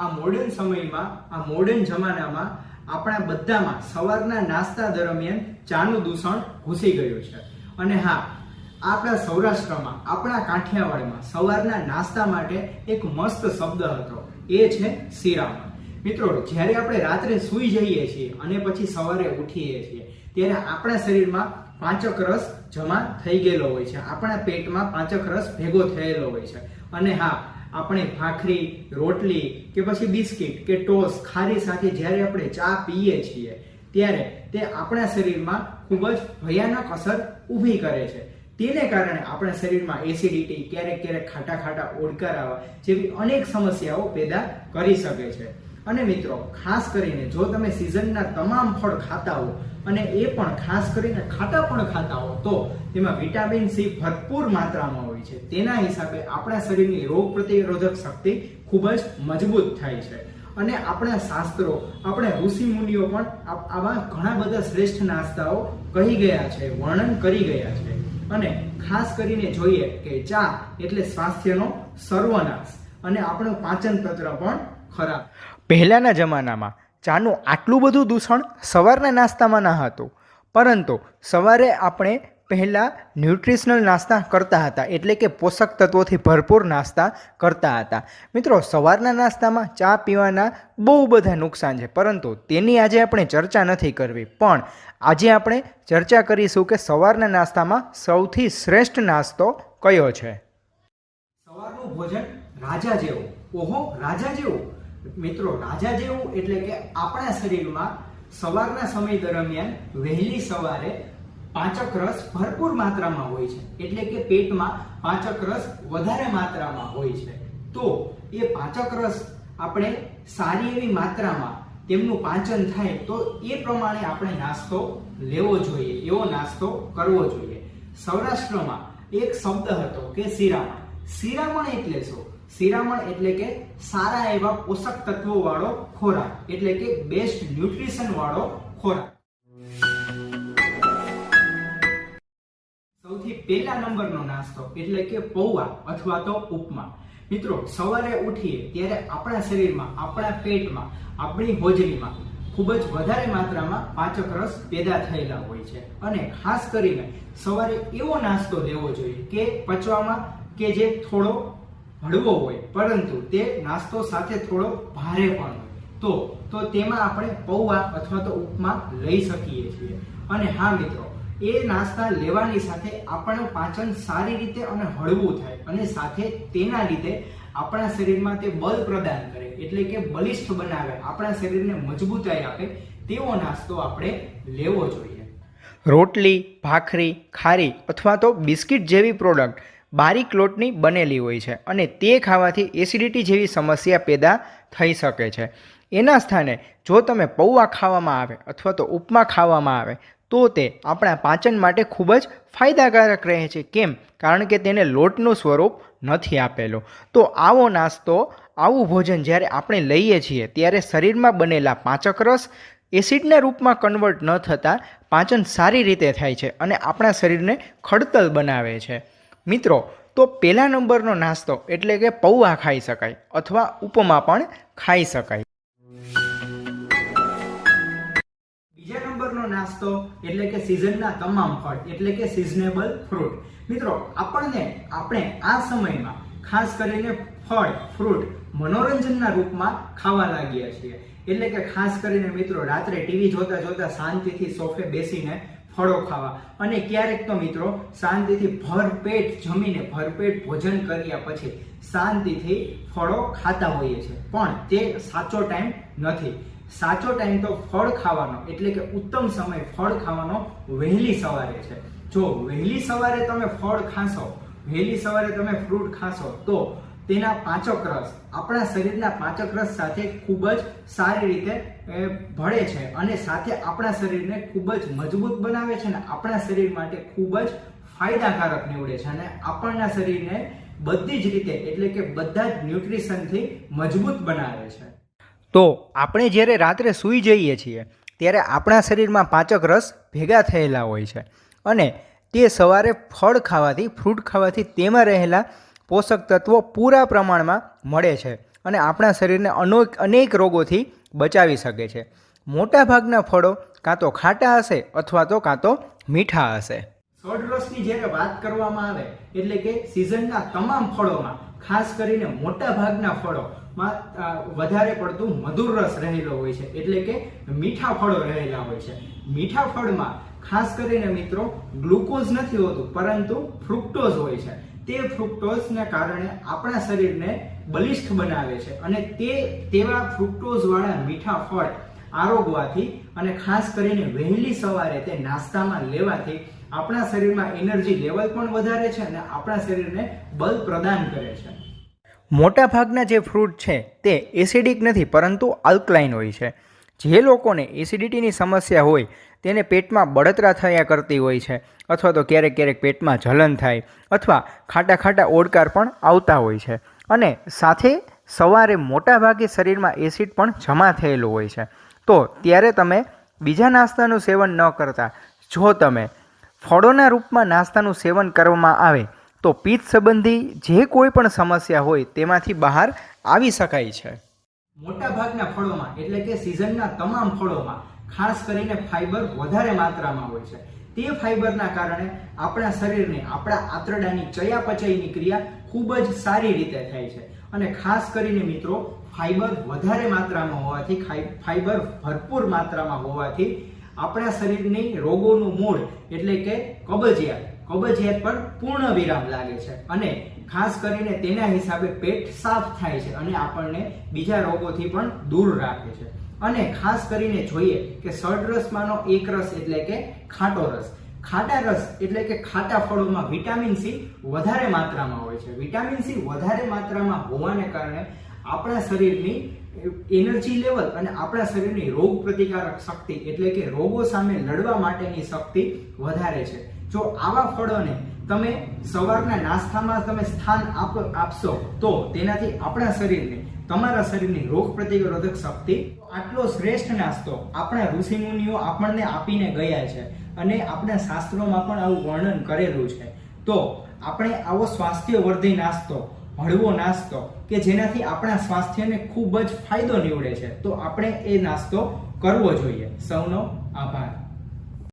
આ મોડર્ન સમયમાં, આ મોડર્ન જમાનામાં આપણા બધામાં સવારના નાસ્તા દરમિયાન ચાનું દૂષણ ઘૂસી ગયું છે. અને હા, આપણા સૌરાષ્ટ્રમાં, આપણા કાઠિયાવાડમાં સવારના નાસ્તા માટે એક મસ્ત શબ્દ હતો. એ છે શિરામણ. મિત્રો, જ્યારે આપણે રાત્રે સૂઈ જઈએ છીએ અને પછી સવારે ઉઠીએ છીએ, ત્યારે આપણા શરીરમાં પાંચક રસ જમા થઈ ગયેલો હોય છે. આપણા પેટમાં પાંચક રસ ભેગો થયેલો હોય છે. અને હા આપણે ભાખરી, રોટલી કે પછી બિસ્કિટ કે ટોસ ખારી સાથે જ્યારે આપણે ચા પીએ છીએ, ત્યારે તે આપણા શરીરમાં ખૂબ જ ભયાનક અસર ઊભી કરે છે. તેને કારણે આપણા શરીરમાં એસિડિટી ક્યારેક ક્યારેક ખાટા ખાટા ઓડકાર આવવા જેવી અનેક સમસ્યાઓ પેદા કરી શકે છે. અને મિત્રો, ખાસ કરીને જો તમે સિઝનના તમામ ફળ ખાતા હો અને એ પણ ખાસ કરીને ખાટા પણ ખાતા હો, તો તેમાં વિટામિન સી ભરપૂર માત્રામાં હોય છે. તેના હિસાબે આપણા શરીરની રોગ પ્રતિરોધક શક્તિ ખૂબ જ મજબૂત થાય છે. અને આપણા શાસ્ત્રો, આપણે ઋષિ મુનિઓ પણ આવા ઘણા બધા શ્રેષ્ઠ નાસ્તાઓ કહી ગયા છે, વર્ણન કરી ગયા છે. અને ખાસ કરીને જોઈએ કે ચા એટલે સ્વાસ્થ્યનો સર્વનાશ. અને આપણું પાચન તંત્ર પણ ખરાબ. પહેલાંના જમાનામાં ચાનું આટલું બધું દૂષણ સવારના નાસ્તામાં ન હતું. પરંતુ સવારે આપણે પહેલાં ન્યુટ્રિશનલ નાસ્તા કરતા હતા, એટલે કે પોષક તત્વોથી ભરપૂર નાસ્તા કરતા હતા. મિત્રો, સવારના નાસ્તામાં ચા પીવાના બહુ બધા નુકસાન છે, પરંતુ તેની આજે આપણે ચર્ચા નથી કરવી. પણ આજે આપણે ચર્ચા કરીશું કે સવારના નાસ્તામાં સૌથી શ્રેષ્ઠ નાસ્તો કયો છે? સવારનું ભોજન રાજા જેવું. ઓહો, રાજા જેવું. મિત્રો, રાજા જેવું એટલે કે આપણા શરીરમાં સવારના સમય દરમિયાન વહેલી સવારે પાંચક રસ ભરપૂર માત્રામાં હોય છે. એટલે કે પેટમાં પાંચક રસ વધારે માત્રામાં હોય છે. તો એ પાંચક રસ આપણે સારી એવી માત્રામાં તેમનું પાચન થાય તો એ પ્રમાણે આપણે નાસ્તો લેવો જોઈએ, એવો નાસ્તો કરવો જોઈએ. સૌરાષ્ટ્રમાં એક શબ્દ હતો કે શિરામણ. શિરામણ એટલે શું? શિરામણ એટલે કે સારા એવા પોષક તત્વો વાળો ખોરાક, એટલે કે બેસ્ટ ન્યુટ્રિશન વાળો ખોરાક. સૌથી પહેલા નંબરનો નાસ્તો એટલે કે પૌવા અથવા તો ઉપમા. મિત્રો, સવારે ઉઠીએ ત્યારે આપણા શરીરમાં, આપણા પેટમાં, આપણી હોજરીમાં ખૂબ જ વધારે માત્રામાં પાચક રસ પેદા થયેલા હોય છે. અને ખાસ કરીને સવારે એવો નાસ્તો લેવો જોઈએ કે પચવામાં કે જે થોડો હળવો હોય, પરંતુ તે નાસ્તો સાથે થોડો ભારે પણ હોય. તો તો તેમાં આપણે પૌવા અથવા તો ઉપમા લઈ શકીએ છીએ. અને હા, મિત્રો, એ નાસ્તા લેવાની સાથે આપણું પાચન સારી રીતે અને હળવું થાય અને સાથે તેના લીધે આપણા શરીરમાં તે બળ પ્રદાન કરે, એટલે કે બલિષ્ઠ બનાવે, આપણા શરીરને મજબૂતાઈ આપે તેવો નાસ્તો આપણે લેવો જોઈએ. રોટલી, ભાખરી, ખારી અથવા તો બિસ્કિટ જેવી પ્રોડક્ટ બારીક લોટની બનેલી હોય છે અને તે ખાવાથી એસિડિટી જેવી સમસ્યા પેદા થઈ શકે છે. એના સ્થાને જો તમે પૌવા ખાવામાં આવે અથવા તો ઉપમા ખાવામાં આવે, તો તે આપણા પાચન માટે ખૂબ જ ફાયદાકારક રહે છે. કેમ? કારણ કે તેને લોટનું સ્વરૂપ નથી આપેલું. તો આવો નાસ્તો, આવું ભોજન જ્યારે આપણે લઈએ છીએ, ત્યારે શરીરમાં બનેલા પાચક રસ એસિડના રૂપમાં કન્વર્ટ ન થતાં પાચન સારી રીતે થાય છે અને આપણા શરીરને ખડતલ બનાવે છે. મિત્રો, તો પહેલા નંબરનો નાસ્તો એટલે કે પૌવા ખાઈ શકાય અથવા ઉપમા પણ ખાઈ શકાય. બીજા નંબરનો નાસ્તો એટલે કે સિઝનના તમામ ફળ એટલે કે સિઝનેબલ ફ્રૂટ મિત્રો, આપણને, આપણે આ સમયમાં ખાસ કરીને ફળ ફ્રૂટ મનોરંજનના રૂપમાં ખાવા લાગ્યા છીએ. એટલે કે ખાસ કરીને મિત્રો, રાત્રે ટીવી જોતા જોતા શાંતિથી સોફે બેસીને ફળો ખાવા. અને ક્યારેક તો મિત્રો શાંતિથી ભરપેટ જમીને ભરપેટ ભોજન કર્યા પછી શાંતિથી ફળો ખાતા હોઈએ છીએ. પણ તે સાચો ટાઈમ નથી. સાચો ટાઈમ તો ફળ ખાવાનો, એટલે કે ઉત્તમ સમય ફળ ખાવાનો વહેલી સવારે છે. જો વહેલી સવારે તમે ફળ ખાશો, વહેલી સવારે તમે ફ્રૂટ ખાશો, તો તેના પાચક રસ, આપણા શરીરના પાચક રસ સાથે ખૂબ જ સારી રીતે ભળે છે અને સાથે આપણા શરીરને ખૂબ જ મજબૂત બનાવે છે અને આપણા શરીર માટે ખૂબ જ ફાયદાકારક નીવડે છે અને આપણના શરીરને બધી જ રીતે, એટલે કે બધા જ ન્યુટ્રિશનથી મજબૂત બનાવે છે. તો આપણે જ્યારે રાત્રે સૂઈ જઈએ છીએ, ત્યારે આપણા શરીરમાં પાચક રસ ભેગા થયેલા હોય છે અને તે સવારે ફળ ખાવાથી, ફ્રૂટ ખાવાથી તેમાં રહેલા પોષક તત્વો પૂરા પ્રમાણમાં મળે છે અને આપણા શરીરને અનેક અનેક રોગોથી બચાવી શકે છે. મોટાભાગના ફળો કાં તો ખાટા હશે અથવા તો કાં તો મીઠા હશે. સોડરસની જ્યારે વાત કરવામાં આવે, એટલે કે સિઝનના તમામ ફળોમાં, ખાસ કરીને મોટા ભાગના ફળોમાં વધારે પડતું મધુર રસ રહેલો હોય છે, એટલે કે મીઠા ફળો રહેલા હોય છે. મીઠા ફળમાં, ખાસ કરીને મિત્રો, ગ્લુકોઝ નથી હોતું, પરંતુ ફ્રુક્ટોઝ હોય છે. તે ફ્રુક્ટોઝને કારણે આપણા શરીરને બલિષ્ઠ બનાવે છે અને તે તેવા ફ્રુક્ટોઝવાળા મીઠા ફળ આરોગવાથી અને ખાસ કરીને વહેલી સવારે તે નાસ્તામાં લેવાથી આપણા શરીરમાં એનર્જી લેવલ પણ વધારે છે અને આપણા શરીરને બલ પ્રદાન કરે છે. મોટાભાગના જે ફ્રૂટ છે તે એસિડિક નથી, પરંતુ આલ્કલાઇન હોય છે. જે લોકોને એસિડિટીની સમસ્યા હોય તેને પેટમાં બળતરા થયા કરતી હોય છે અથવા તો ક્યારેક ક્યારેક પેટમાં જલન થાય અથવા ખાટા ખાટા ઓડકાર પણ આવતા હોય છે. અને સાથે સવારે મોટાભાગે શરીરમાં એસિડ પણ જમા થયેલું હોય છે. તો ત્યારે તમે બીજા નાસ્તાનું સેવન ન કરતા. જો તમે ફળોના રૂપમાં નાસ્તાનું સેવન કરવામાં આવે, તો પિત્ત સંબંધી જે કોઈ પણ સમસ્યા હોય તેમાંથી બહાર આવી શકાય છે. મોટાભાગના ફળોમાં, એટલે કે સિઝનના તમામ ફળોમાં ખાસ કરીને ફાઈબર વધારે માત્રામાં હોય છે. તે ફાઈબરના કારણે આપણા શરીરને આપણા આંતરડાની ચયાપચયની ક્રિયા ખૂબ જ સારી રીતે થાય છે. અને ખાસ કરીને મિત્રો, ફાઈબર વધારે માત્રામાં હોવાથી ફાઈબર ભરપૂર માત્રામાં હોવાથી આપણા શરીરની રોગોનું મૂળ એટલે કે કબજિયાત કબજિયાત પર પૂર્ણ વિરામ લાગે છે. અને ખાસ કરીને તેના હિસાબે પેટ સાફ થાય છે અને આપણને બીજા રોગોથી પણ દૂર રાખે છે. અને ખાસ કરીને જોઈએ કે સડરસમાંનો એક રસ એટલે કે ખાટો રસ. ખાટા રસ એટલે કે ખાટા ફળોમાં વિટામિન સી વધારે માત્રામાં હોય છે. વિટામિન સી વધારે માત્રામાં હોવાને કારણે આપણા શરીરની એનર્જી લેવલ અને આપણા શરીરની રોગ પ્રતિકારક શક્તિ એટલે કે રોગો સામે લડવા માટેની શક્તિ વધારે છે. જો આવા ફળોને તમે સવારના નાસ્તામાં તમે સ્થાન આપ, આપશો, તો તેનાથી આપણા શરીરને, તમારા શરીરની રોગ પ્રતિરોધક શક્તિ આટલો શ્રેષ્ઠ નાસ્તો આપણા ઋષિમુનિઓ આપણને આપીને ગયા છે અને આપણા શાસ્ત્રોમાં પણ આવું વર્ણન કરેલું છે. તો આપણે આવો સ્વાસ્થ્યવર્ધી નાસ્તો, હળવો નાસ્તો કે જેનાથી આપણા સ્વાસ્થ્યને ખૂબ જ ફાયદો નીવડે છે, તો આપણે એ નાસ્તો કરવો જોઈએ. સૌનો આભાર.